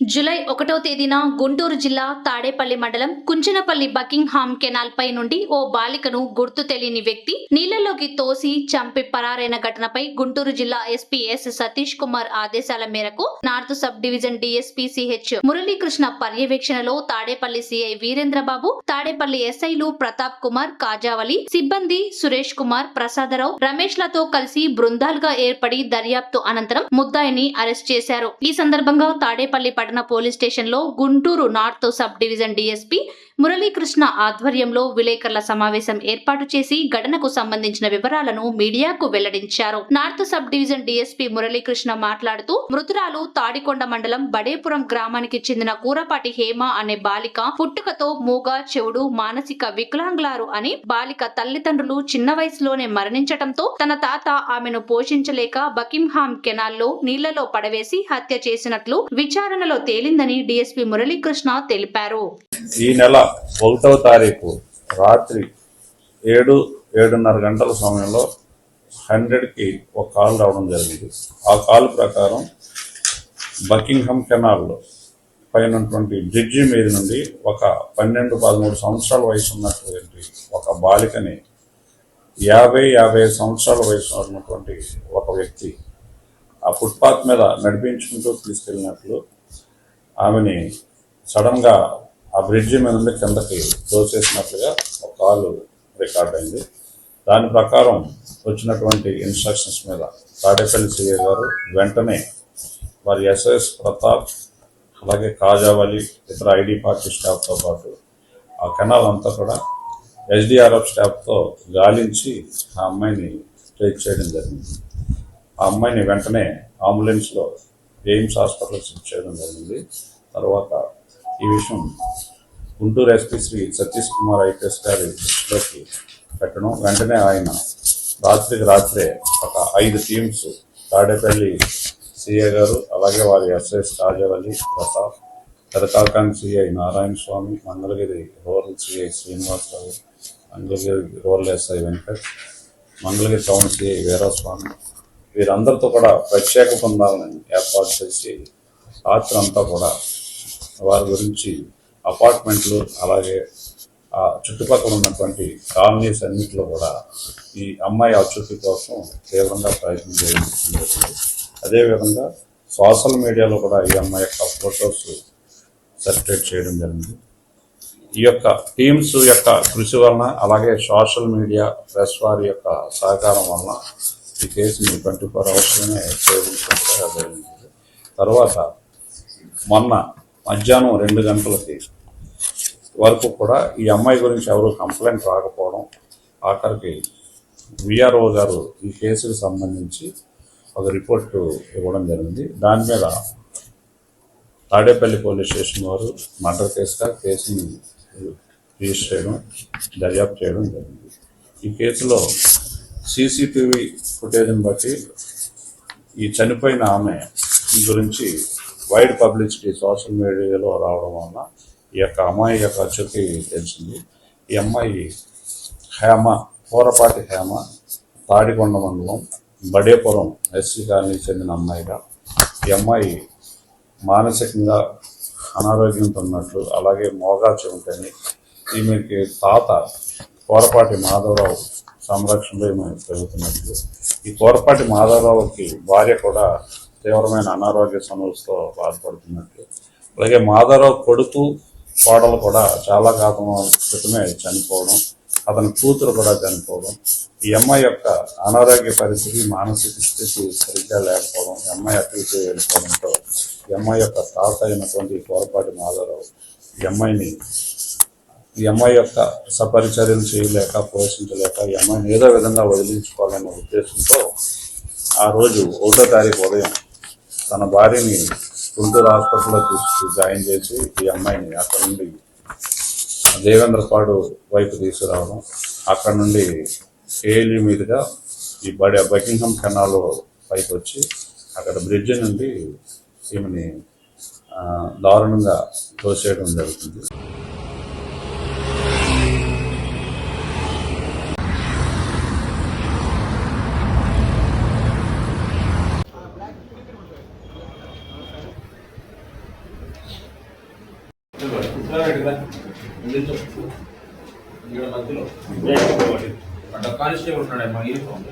July ఒకటో తేదీన గుంటూరు జిల్లా తాడేపల్లి మండలం కుంచనపల్లి బకింగ్హామ్ కెనాల్ పై నుండి ఓ బాలికను గుర్తు తెలియని వ్యక్తి నీళ్ళలోకి తోసి చంపి పరారైన ఘటనపై గుంటూరు జిల్లా ఎస్పీ ఎస్ సతీష్ కుమార్ ఆదేశాల మేరకు north sub division DSP CH Muralikrishna పర్యవేక్షణలో తాడేపల్లి సిఐ వీరేంద్రబాబు తాడేపల్లి ఎస్ఐలు ప్రతాప్ కుమార్ కాజావలి సిబ్బంది సురేష్ కుమార్ ప్రసాదరావు రమేష్లతో కలిసి బృందాలుగా ఏర్పడి దర్యాప్తు అనంతరం ముద్దాయిని అరెస్ట్ చేశారు. ఈ సందర్భంగా తాడేపల్లి పట్టణ పోలీస్ స్టేషన్లో Guntur north sub division DSP Muralikrishna ఆధ్వర్యంలో విలేకరుల సమావేశం ఏర్పాటు చేసి ఘటనకు సంబంధించిన వివరాలను మీడియాకు వెల్లడించారు. North sub division DSP Muralikrishna మాట్లాడుతూ మృతురాలు తాడికొండ మండలం బడేపురం గ్రామానికి చెందిన కూరపాటి హేమ అనే బాలిక పుట్టుకతో మూగ చెవుడు మానసిక వికలాంగులారు అని బాలిక తల్లిదండ్రులు చిన్న వయసులోనే మరణించటంతో తన తాత ఆమెను పోషించలేక బకింహామ్ కెనాల్లో నీళ్ళలో పడవేసి హత్య చేసినట్లు విచారణలో తేలిందని డీఎస్పీ మురళీకృష్ణ తెలిపారు. ఈ నెల ఒకటవ తారీఖు రాత్రి ఏడు ఏడున్నర గంటల సమయంలో హండ్రెడ్కి ఒక కాల్ రావడం జరిగింది. ఆ కాల్ ప్రకారం బకింగ్హమ్ కెనాల్లో పైన జడ్జి మీద నుండి ఒక పన్నెండు పదమూడు సంవత్సరాల వయసు ఉన్నటువంటి ఒక బాలికని యాభై యాభై సంవత్సరాల వయసు ఉన్నటువంటి ఒక వ్యక్తి ఆ ఫుట్పాత్ మీద నడిపించుకుంటూ తీసుకెళ్ళినట్లు ఆమెని సడన్గా ఆ బ్రిడ్జి మీద నుండి కిందకి తోసేసినట్లుగా ఒక కాలు రికార్డ్ అయింది. దాని ప్రకారం వచ్చినటువంటి ఇన్స్ట్రక్షన్స్ మీద తాడేపల్లి సిఏ గారు వెంటనే వారి ఎస్ఎస్ ప్రతాప్ అలాగే కాజావలి ఇతర ఐడి పార్టీ స్టాఫ్తో పాటు ఆ కెనాల్ అంతా కూడా ఎస్డిఆర్ఎఫ్ స్టాఫ్తో గాలించి ఆ అమ్మాయిని ట్రేక్ చేయడం జరిగింది. ఆ అమ్మాయిని వెంటనే అంబులెన్స్లో ఎయిమ్స్ హాస్పిటల్ షిఫ్ట్ చేయడం జరిగింది. తర్వాత ఈ విషయం గుంటూరు ఎస్పీ శ్రీ సతీష్ కుమార్ ఐపీఎస్ గారి దృష్టిలోకి పెట్టడం వెంటనే ఆయన రాత్రికి రాత్రే ఒక ఐదు టీమ్స్ తాడేపల్లి సిఏ గారు అలాగే వారి SS Rajavalli Pratap Pedakakani CI Narayana Swamy Mangalagiri rural CI Srinivasa Rao Mangalagiri rural SI Venkat Mangalagiri town CI Veeraswamy వీరందరితో కూడా ప్రత్యేక బృందాలను ఏర్పాటు చేసి రాత్రి అంతా కూడా వారి గురించి అపార్ట్మెంట్లు అలాగే ఆ చుట్టుపక్కల ఉన్నటువంటి కాలనీస్ అన్నింటిలో కూడా ఈ అమ్మాయి అచ్యుతి కోసం తీవ్రంగా ప్రయత్నం చేయడం జరుగుతుంది అదేవిధంగా సోషల్ మీడియాలో కూడా ఈ అమ్మాయి యొక్క ఫొటోస్ సర్క్యులేట్ చేయడం జరిగింది. ఈ యొక్క టీమ్స్ యొక్క కృషి వలన అలాగే సోషల్ మీడియా ప్రెస్ వారి యొక్క సహకారం వలన ఈ కేసుని ట్వంటీ ఫోర్ అవర్స్లోనే ఛేదించినట్టుగా జరిగింది తర్వాత మొన్న మధ్యాహ్నం రెండు గంటలకి వరకు కూడా ఈ అమ్మాయి గురించి ఎవరు కంప్లైంట్ రాకపోవడం ఆఖరికి విఆర్ఓ గారు ఈ కేసుకు సంబంధించి ఒక రిపోర్టు ఇవ్వడం జరిగింది. దాని మీద తాడేపల్లి పోలీస్ స్టేషన్ వారు మర్డర్ కేసుగా కేసుని రిజిస్టర్ చేయడం దర్యాప్తు చేయడం జరిగింది. ఈ కేసులో సీసీటీవీ ఫుటేజ్ని బట్టి ఈ చనిపోయిన ఆమె ఈ గురించి వైడ్ పబ్లిసిటీ సోషల్ మీడియాలో రావడం వలన ఈ యొక్క అమ్మాయి యొక్క అచ్చుకి తెలిసింది. ఈ అమ్మాయి హేమ పూరపాటి హేమ తాడికొండ మండలం బడేపురం ఎస్సీ కాలనీ చెందిన అమ్మాయిగా. ఈ అమ్మాయి మానసికంగా అనారోగ్యంతో ఉన్నట్లు అలాగే మోగా చెబుతని ఈమెకి తాత కోరపాటి మాధవరావు సంరక్షణలో మేము పెరుగుతున్నట్లు ఈ కోరపాటి మాధవరావుకి భార్య కూడా తీవ్రమైన అనారోగ్య సమస్యతో బాధపడుతున్నట్లు అలాగే మాధవరావు కొడుకు కోడలు కూడా చాలా కాలం క్రితమే చనిపోవడం అతని కూతురు కూడా చనిపోవడం ఈ అమ్మాయి యొక్క అనారోగ్య పరిస్థితి మానసిక స్థితి సరిగ్గా లేకపోవడం ఈ అమ్మాయి అక్కడికి వెళ్ళిపోవడంతో ఈ అమ్మాయి యొక్క తాత అయినటువంటి కోరపాటి మాధవరావు ఈ అమ్మాయిని ఈ అమ్మాయి యొక్క సపరిచర్యలు చేయలేక పోషించలేక ఈ అమ్మాయిని ఏదో విధంగా వదిలించుకోవాలనే ఉద్దేశంతో ఆ రోజు ఒకటో తారీఖు ఉదయం తన భార్యని గుంటూరు హాస్పిటల్లో తీసుకు జాయిన్ చేసి ఈ అమ్మాయిని అక్కడ నుండి దేవేంద్రపాడు వైపు తీసుకురావడం. అక్కడ నుండి ఏఎల్యూ మీదుగా ఈ బడి బకింగ్హమ్ కెనాల్ పైకి వచ్చి అక్కడ బ్రిడ్జ్ నుండి ఈమెని దారుణంగా తోసేయడం జరుగుతుంది. ఇక్కడ మధ్యలో. అక్కడ కానిస్టేబుల్ ఉన్నాడు మా యూనిఫామ్